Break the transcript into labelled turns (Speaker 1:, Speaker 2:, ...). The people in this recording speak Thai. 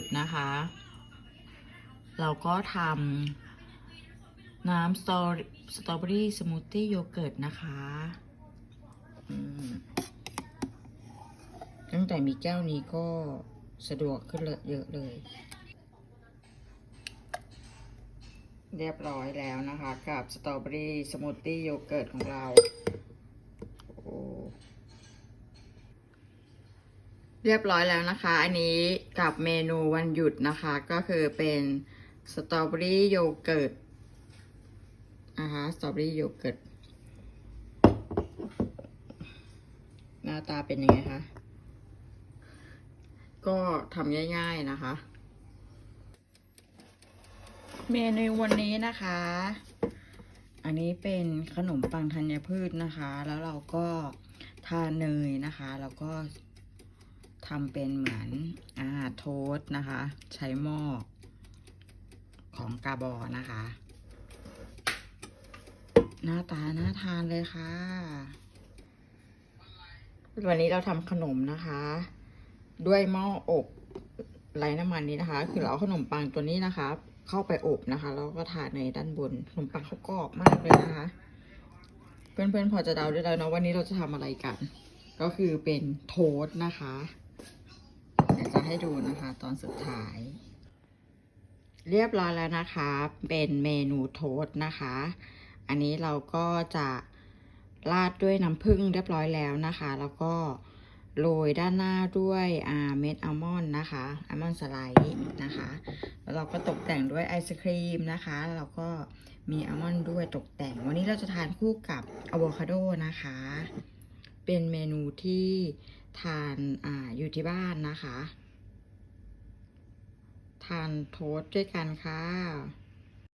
Speaker 1: ดนะคะ เราก็ทำน้ำสตอสตรอเบอรี่สมูทตี้โยเกิร์ตนะคะตั้งแต่มีแก้วนี้ก็สะดวกขึ้นเยอะเลย เรียบร้อยแล้วนะคะ กับสตรอเบอรี่สมูทตี้โยเกิร์ตของเรา เรียบร้อยแล้วนะคะ อันนี้กับเมนูวันหยุดนะคะ ก็คือเป็นสตรอเบอรี่โยเกิร์ตนะคะสตรอเบอรี่โยเกิร์ตหน้าตาเป็นยังไงคะ ก็ทำง่าย ๆนะคะ เมนูวันนี้นะคะ อันนี้เป็นขนมปังธัญพืชนะคะ แล้วเราก็ทาเนยนะคะ แล้วก็ ทำเป็นเหมือนอาโทสต์นะคะ ใช้หม้อของกาบอนะคะ หน้าตาน่าทานเลยค่ะ วันนี้เราทำขนมนะคะ ด้วยหม้ออบไร้น้ำมันนี้นะคะ คือเราเอาขนมปังตัวนี้นะคะ เข้าไปอบนะคะแล้วก็ทาในด้านบนขนมปังเขากรอบมากเลยนะคะ เพื่อนๆพอจะเดาได้แล้วนะวันนี้เราจะทำอะไรกัน ก็คือเป็นโทสต์นะคะ จะให้ดูนะคะ ตอนสุดท้าย เรียบร้อยแล้วนะคะ เป็นเมนูโทสนะคะ อันนี้เราก็จะราดด้วยน้ำผึ้งเรียบร้อยแล้วนะคะ แล้วก็โรยด้านหน้าด้วยอาเม็ดอัลมอนด์นะคะอัลมอนด์สไลด์นะคะแล้วเราก็ตกแต่งด้วยไอศครีมนะคะ แล้วก็มีอัลมอนด์ด้วยตกแต่ง วันนี้เราจะทานคู่กับอะโวคาโดนะคะ เป็นเมนูที่ทานอาอยู่ที่บ้านนะคะ ทานโทส์ด้วยกันค่ะ